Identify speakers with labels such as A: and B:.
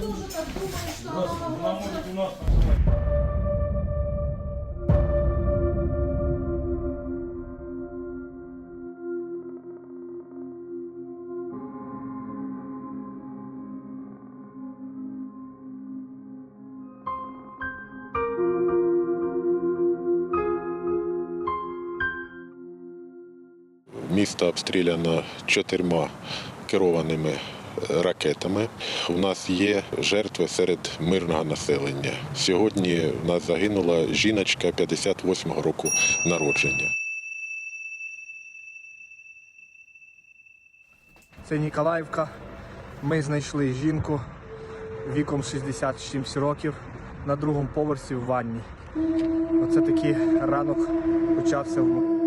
A: тоже так думаю, что она могла...
B: Місто обстріляно чотирма керованими ракетами. У нас є жертви серед мирного населення. Сьогодні в нас загинула жіночка 58-го року народження.
C: Це Ніколаївка. Ми знайшли жінку віком 67 років на другому поверсі в ванні. Оце такий ранок почався в